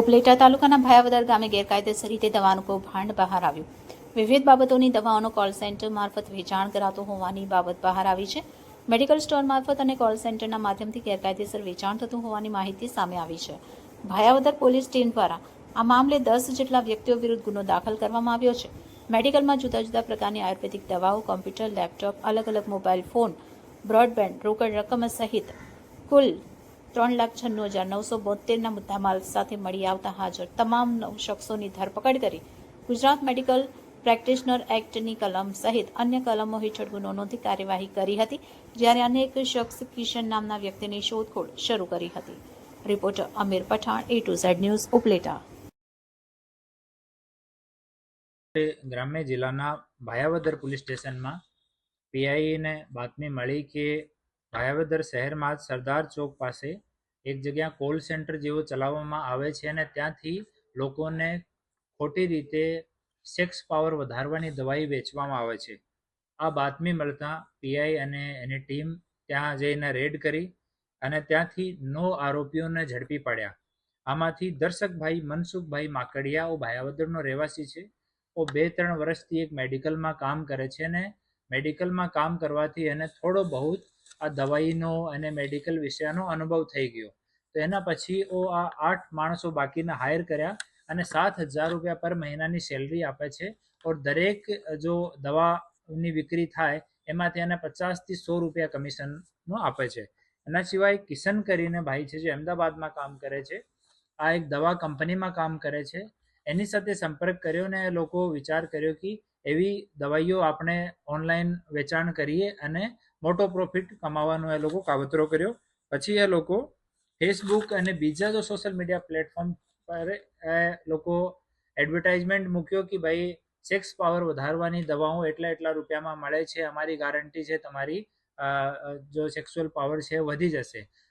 ઉપલેટા તાલુકાના ભાયાવદર ગામે ગેરકાયદેસર રીતે દવાનું કૌભાંડ બહાર આવ્યું. વિવિધ બાબતોની દવાઓનો કોલ સેન્ટર મારફત વેચાણ કરાતું હોવાની બાબત બહાર આવી છે. મેડિકલ સ્ટોર મારફત અને કોલ સેન્ટરના માધ્યમથી ગેરકાયદેસર વેચાણ થતું હોવાની માહિતી સામે આવી છે. ભાયાવદર પોલીસ ટીમ દ્વારા આ મામલે દસ જેટલા વ્યક્તિઓ વિરુદ્ધ ગુનો દાખલ કરવામાં આવ્યો છે. મેડિકલમાં જુદા જુદા પ્રકારની આયુર્વેદિક દવાઓ કોમ્પ્યુટર લેપટોપ અલગ અલગ મોબાઈલ ફોન બ્રોડબેન્ડ રોકડ રકમ સહિત કુલ ત્રણ લાખ છન્નું હજાર નવસો બોતેરના મુદ્દામાલ સાથે મળી આવતા હાજર તમામ નવ શખ્સોની ધરપકડ કરી ગુજરાત મેડિકલ પ્રેક્ટિશનર એક્ટની કલમ સહિત અન્ય કલમો હેઠળ ગુનો નોંધી કાર્યવાહી કરી હતી, જ્યારે અનેક શખ્સ કિશન નામના વ્યક્તિની શોધખોળ શરૂ કરી હતી. Reporter Amir Pathan A to Z news, Upleta. ગ્રામ્ય જિલ્લાના ભાયાવદર પોલીસ સ્ટેશનમાં પીઆઈને બાતમી મળી કે ભાયાવદર શહેરમાં સરદાર ચોક પાસે એક જગ્યા કોલ સેન્ટર જેવો ચલાવવામાં આવે છે અને ત્યાંથી લોકોને ખોટી રીતે સેક્સ પાવર વધારવાની દવાઈ વેચવામાં આવે છે. આ બાતમી મળતા પીઆઈ અને એની ટીમ ત્યાં જઈને રેડ કરી અને ત્યાંથી નવ આરોપીઓને ઝડપી પાડ્યા. આમાંથી દર્શકભાઈ મનસુખભાઈ માકડિયા, ઓ ભાયાવદરનો રહેવાસી છે. ઓ બે ત્રણ વર્ષથી એક મેડિકલમાં કામ કરે છે અને મેડિકલમાં કામ કરવાથી એને થોડો બહુ આ દવાઈનો અને મેડિકલ વિષયનો અનુભવ થઈ ગયો. તો એના પછી ઓ આ આઠ માણસો બાકીના હાયર કર્યા અને સાત હજાર રૂપિયા પર મહિનાની સેલરી આપે છે. ઓર દરેક જો દવાની વિક્રી થાય, એમાંથી એને પચાસથી સો રૂપિયા કમિશનનો આપે છે. એના સિવાય કિશન કરીને ભાઈ છે જે અમદાવાદમાં કામ કરે છે. આ એક દવા કંપનીમાં કામ કરે છે. એની સાથે સંપર્ક કર્યો ને લોકો વિચાર કર્યો કે એવી દવાઈઓ આપણે ઓનલાઈન વેચાણ કરીએ અને મોટો પ્રોફિટ કમાવાનો એ લોકો કાવતરો કર્યો. પછી એ લોકો ફેસબુક અને બીજા જો સોશિયલ મીડિયા પ્લેટફોર્મ પર એ લોકો એડવર્ટાઇઝમેન્ટ મૂક્યો કે ભાઈ સેક્સ પાવર વધારવાની દવાઓ એટલા એટલા રૂપિયામાં મળે છે, અમારી ગારંટી છે તમારી જો સેક્સ્યુઅલ પાવર છે વધી જશે.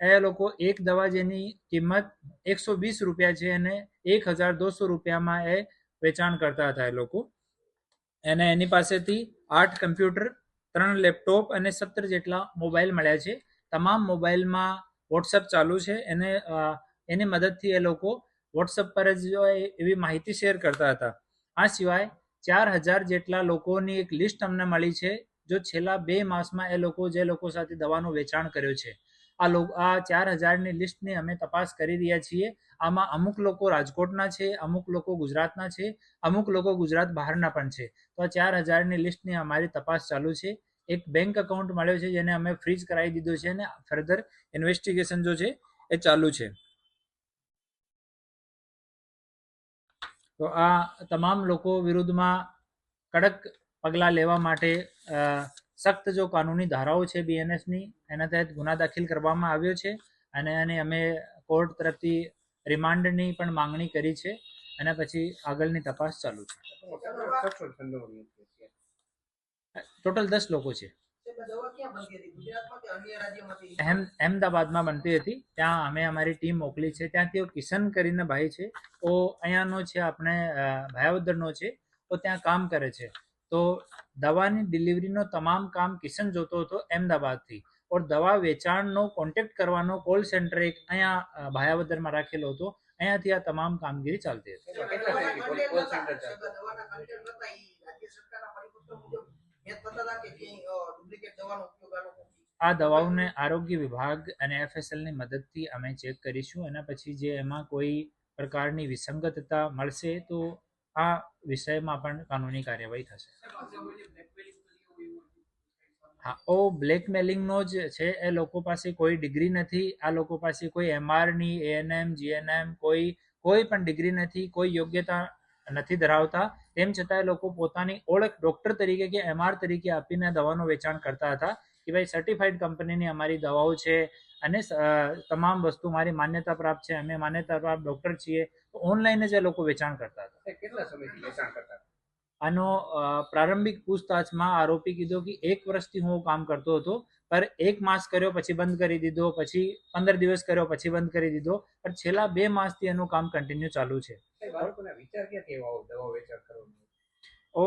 એ લોકો એક દવા જેની કિંમત એકસો વીસ રૂપિયા છે અને એક હજાર દોસો રૂપિયામાં એ વેચાણ કરતા હતા એ લોકો. એને એની પાસેથી આઠ કમ્પ્યુટર, ત્રણ લેપટોપ અને સત્તર જેટલા મોબાઈલ મળ્યા છે. તમામ મોબાઈલમાં વોટ્સઅપ ચાલુ છે. એને એની મદદથી એ લોકો વોટ્સઅપ પર જ એવી માહિતી શેર કરતા હતા. આ સિવાય ચાર હજાર જેટલા લોકોની એક લિસ્ટ અમને મળી છે, જો છેલ્લા બે માસમાં એ લોકો, જે લોકો સાથે દવાનું વેચાણ કર્યું છે. આ લોકો આ ચાર હજારની લિસ્ટની અમે તપાસ કરી રહ્યા છીએ. આમાં અમુક લોકો રાજકોટના છે, અમુક લોકો ગુજરાતના છે, અમુક લોકો ગુજરાત બહારના પણ છે. તો આ ચાર હજારની લિસ્ટની અમારી તપાસ ચાલુ છે. એક બેંક એકાઉન્ટ મળ્યો છે, જેને અમે ફ્રીઝ કરાવી દીધું છે અને ફર્ધર ઇન્વેસ્ટિગેશન જો છે, એ ચાલુ છે. તો આ તમામ લોકો વિરુદ્ધમાં કડક પગલાં લેવા માટે સખ્ત જો કાનૂની ધારાઓ છે બીએનએસની એના તહેત ગુના દાખલ કરવામાં આવ્યો છે અને એની અમે કોર્ટ તરફથી રિમાન્ડની પણ માંગણી કરી છે. અને પછી આગળની તપાસ ચાલુ છે. ટોટલ દસ લોકો છે. અહેમદાબાદમાં બનતી હતી. ત્યાં અમે અમારી ટીમ મોકલી છે. ત્યાંથી તેઓ કિશન કરીને ભાઈ છે. ઓ અહીંયાનો છે, આપણે ભાયાવદરનો છે. તો ત્યાં કામ કરે છે. તો દવાની ડિલિવરીનો તમામ કામ કિશન જોતો હતો અમદાવાદથી. ઓર દવા વેચાણનો કોન્ટેક્ટ કરવાનો કોલ સેન્ટર એક અહીંયા ભાયાવદરમાં રાખેલો હતો. અહીંયાથી આ તમામ કામગીરી ચાલતી હતી. આ દવાઓને આરોગ્ય વિભાગ અને એફએસએલની મદદથી અમે ચેક કરીશું. એના પછી જે એમાં કોઈ પ્રકારની વિસંગતતા મળશે તો આ વિષયમાં પણ કાનૂની કાર્યવાહી થશે. હા, ઓ બ્લેકમેલિંગનો જ છે, એ લોકો પાસે કોઈ ડિગ્રી નથી, આ લોકો પાસે કોઈ એમઆરની, એએનએમ, જીએનએમ, કોઈ કોઈ પણ ડિગ્રી નથી, કોઈ યોગ્યતા નથી ધરાવતા. તેમ છતાં એ લોકો પોતાની ઓળખ ડૉક્ટર તરીકે કે એમઆર તરીકે આપીને દવાનું વેચાણ કરતા હતા કે ભાઈ સર્ટિફાઈડ કંપનીની અમારી દવાઓ છે અને તમામ વસ્તુ મારી માન્યતા પ્રાપ્ત છે, અમે માન્યતા પ્રાપ્ત ડૉક્ટર છીએ તો ઓનલાઈન જ એ લોકો વેચાણ કરતા હતા. કેટલા સમયથી વેચાણ કરતા આનો પ્રારંભિક પૂછતાછમાં આરોપી કીધો કે એક વર્ષથી હું કામ કરતો હતો પર એક માસ કર્યો પછી બંધ કરી દીધો પછી પંદર દિવસ કર્યો પછી બંધ કરી દીધો પણ છેલ્લા બે માસથી એનું કામ કન્ટિન્યુ ચાલુ છે. આ ઓ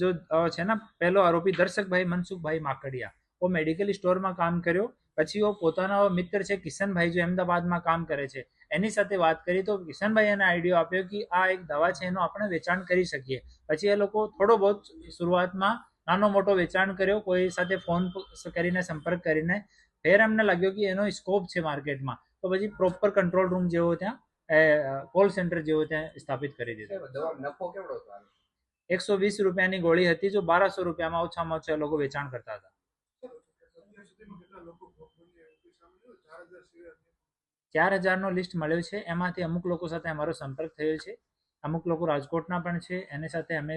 જો છે ને પહેલો આરોપી દર્શકભાઈ મનસુખભાઈ માકડિયા. ઓ મેડિકલ સ્ટોરમાં કામ કર્યો પછી ઓ પોતાનો મિત્ર છે કિશનભાઈ જો અમદાવાદમાં કામ કરે છે. એની સાથે વાત કરી તો કિશનભાઈ એને આઈડિયો આપ્યો કે આ એક દવા છે એનું આપણે વેચાણ કરી શકીએ. પછી એ લોકો થોડો બહુ શરૂઆતમાં નાનો મોટો વેચાણ કર્યો કોઈ સાથે ફોન કરીને સંપર્ક કરીને. ફેર એમને લાગ્યો કે એનો સ્કોપ છે માર્કેટમાં. તો પછી પ્રોપર કંટ્રોલ રૂમ જેવો ત્યાં કોલ સેન્ટર જેવો ત્યાં સ્થાપિત કરી દીધો. નફો કેવડો એકસો વીસ રૂપિયાની ગોળી હતી જો બારસો રૂપિયામાં ઓછામાં ઓછા લોકો વેચાણ કરતા હતા. ચાર હજારનો લિસ્ટ મળ્યો છે. એમાંથી અમુક લોકો સાથે અમારો સંપર્ક થયો છે. અમુક લોકો રાજકોટના પણ છે. એની સાથે અમે